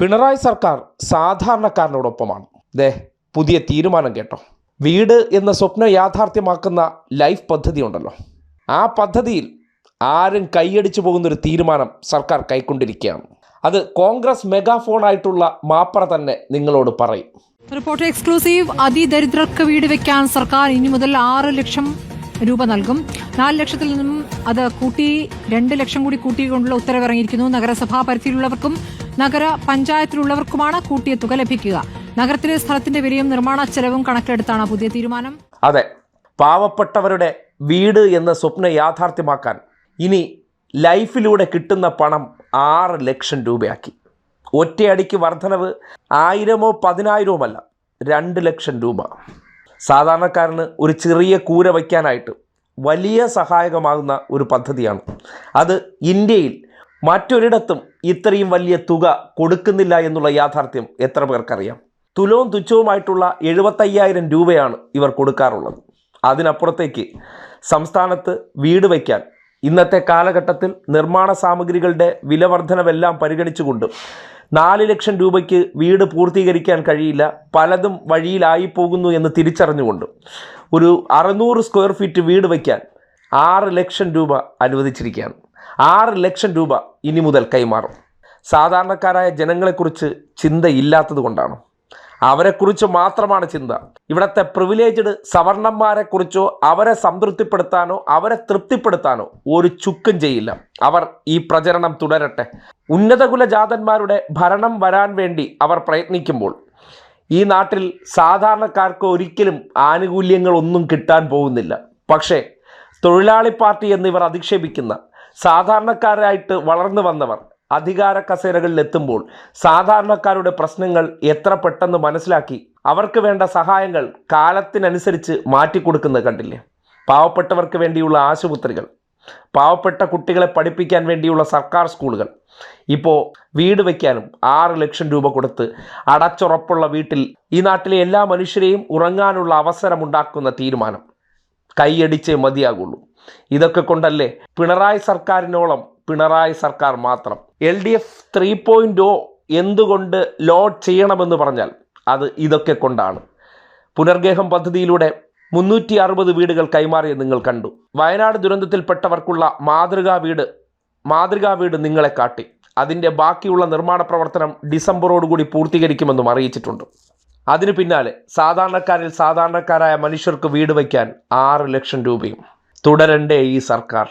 പിണറായി സർക്കാർ സാധാരണക്കാരനോടൊപ്പമാണ്. ദേ പുതിയ തീരുമാനം കേട്ടോ. വീട് എന്ന സ്വപ്നം യാഥാർത്ഥ്യമാക്കുന്ന ലൈഫ് പദ്ധതി ഉണ്ടല്ലോ. ആ പദ്ധതിയിൽ ആരും കൈയടിച്ചു പോകുന്നൊരു തീരുമാനം സർക്കാർ കൈക്കൊണ്ടിരിക്കുകയാണ്. അത് കോൺഗ്രസ് മെഗാഫോൺ ആയിട്ടുള്ള മാപ്പറ തന്നെ നിങ്ങളോട് പറയും. Report exclusive. അതിദരിദ്രർക്ക് വീട് വെക്കാൻ സർക്കാർ ഇനി മുതൽ ആറ് ലക്ഷം രൂപ നൽകും. നാല് ലക്ഷത്തിൽ നിന്നും അത് കൂട്ടി രണ്ട് ലക്ഷം കൂടി കൂട്ടിക്കൊണ്ടുള്ള ഉത്തരവിറങ്ങിയിരിക്കുന്നു. നഗരസഭാ പരിധിയിലുള്ളവർക്കും നഗര പഞ്ചായത്തിലുള്ളവർക്കുമാണ് കൂട്ടിയ തുക ലഭിക്കുക. നഗരത്തിലെ സ്ഥലത്തിന്റെ വിലയും നിർമ്മാണ ചെലവും കണക്കിലെടുത്താണ് പുതിയ തീരുമാനം. അതെ പാവപ്പെട്ടവരുടെ വീട് എന്ന സ്വപ്ന യാഥാർത്ഥ്യമാക്കാൻ ഇനി ലൈഫിലൂടെ കിട്ടുന്ന പണം ആറ് ലക്ഷം രൂപയാക്കി. ഒറ്റയടിക്ക് വർധനവ് ആയിരമോ പതിനായിരവുമല്ല രണ്ട് ലക്ഷം രൂപ. സാധാരണക്കാരന് ഒരു ചെറിയ കൂര വയ്ക്കാനായിട്ട് വലിയ സഹായകമാകുന്ന ഒരു പദ്ധതിയാണ്. അത് ഇന്ത്യയിൽ മറ്റൊരിടത്തും ഇത്രയും വലിയ തുക കൊടുക്കുന്നില്ല എന്നുള്ള യാഥാർത്ഥ്യം എത്ര പേർക്കറിയാം? തുലവും തുച്ഛവുമായിട്ടുള്ള എഴുപത്തയ്യായിരം രൂപയാണ് ഇവർ കൊടുക്കാറുള്ളത്. അതിനപ്പുറത്തേക്ക് സംസ്ഥാനത്ത് വീട് വയ്ക്കാൻ ഇന്നത്തെ കാലഘട്ടത്തിൽ നിർമ്മാണ സാമഗ്രികളുടെ വിലവർധനമെല്ലാം പരിഗണിച്ചുകൊണ്ട് നാല് ലക്ഷം രൂപയ്ക്ക് വീട് പൂർത്തീകരിക്കാൻ കഴിയില്ല. പലതും വഴിയിലായി പോകുന്നു എന്ന് തിരിച്ചറിഞ്ഞുകൊണ്ട് ഒരു അറുന്നൂറ് സ്ക്വയർ ഫീറ്റ് വീട് വയ്ക്കാൻ ആറ് ലക്ഷം രൂപ അനുവദിച്ചിരിക്കുകയാണ്. ആറ് ലക്ഷം രൂപ ഇനി മുതൽ കൈമാറും. സാധാരണക്കാരായ ജനങ്ങളെക്കുറിച്ച് ചിന്തയില്ലാത്തത് കൊണ്ടാണ്. അവരെക്കുറിച്ച് മാത്രമാണ് ചിന്ത. ഇവിടുത്തെ പ്രിവിലേജ്ഡ് സവർണന്മാരെക്കുറിച്ചോ അവരെ സംതൃപ്തിപ്പെടുത്താനോ അവരെ തൃപ്തിപ്പെടുത്താനോ ഒരു ചുക്കും ചെയ്യില്ല. അവർ ഈ പ്രചരണം തുടരട്ടെ. ഉന്നതകുല ജാതന്മാരുടെ ഭരണം വരാൻ വേണ്ടി അവർ പ്രയത്നിക്കുമ്പോൾ ഈ നാട്ടിൽ സാധാരണക്കാർക്ക് ഒരിക്കലും ആനുകൂല്യങ്ങളൊന്നും കിട്ടാൻ പോകുന്നില്ല. പക്ഷേ തൊഴിലാളി പാർട്ടി എന്നിവർ അധിക്ഷേപിക്കുന്ന സാധാരണക്കാരായിട്ട് വളർന്നു വന്നവർ അധികാര കസേരകളിൽ എത്തുമ്പോൾ സാധാരണക്കാരുടെ പ്രശ്നങ്ങൾ എത്ര പെട്ടെന്ന് മനസ്സിലാക്കി അവർക്ക് വേണ്ട സഹായങ്ങൾ കാലത്തിനനുസരിച്ച് മാറ്റിക്കൊടുക്കുന്നത് കണ്ടില്ലേ? പാവപ്പെട്ടവർക്ക് വേണ്ടിയുള്ള ആശുപത്രികൾ പാവപ്പെട്ട കുട്ടികളെ പഠിപ്പിക്കാൻ വേണ്ടിയുള്ള സർക്കാർ സ്കൂളുകൾ. ഇപ്പോൾ വീട് വയ്ക്കാനും ആറ് ലക്ഷം രൂപ കൊടുത്ത് അടച്ചുറപ്പുള്ള വീട്ടിൽ ഈ നാട്ടിലെ എല്ലാ മനുഷ്യരെയും ഉറങ്ങാനുള്ള അവസരമുണ്ടാക്കുന്ന തീരുമാനം. കൈയടിച്ചേ മതിയാകുള്ളൂ. ഇതൊക്കെ കൊണ്ടല്ലേ പിണറായി സർക്കാരിനോളം പിണറായി സർക്കാർ മാത്രം. L D F three point O എന്തുകൊണ്ട് ലോഡ് ചെയ്യണമെന്ന് പറഞ്ഞാൽ അത് ഇതൊക്കെ കൊണ്ടാണ്. പുനർഗേഹം പദ്ധതിയിലൂടെ മുന്നൂറ്റി അറുപത് വീടുകൾ കൈമാറിയത് നിങ്ങൾ കണ്ടു. വയനാട് ദുരന്തത്തിൽപ്പെട്ടവർക്കുള്ള മാതൃകാ വീട് മാതൃകാ വീട് നിങ്ങളെ കാട്ടി. അതിന്റെ ബാക്കിയുള്ള നിർമ്മാണ പ്രവർത്തനം ഡിസംബറോടുകൂടി പൂർത്തീകരിക്കുമെന്നും അറിയിച്ചിട്ടുണ്ട്. അതിനു പിന്നാലെ സാധാരണക്കാരിൽ സാധാരണക്കാരായ മനുഷ്യർക്ക് വീട് വയ്ക്കാൻ ആറ് ലക്ഷം രൂപയും തുടരണ്ടേ ഈ സർക്കാർ.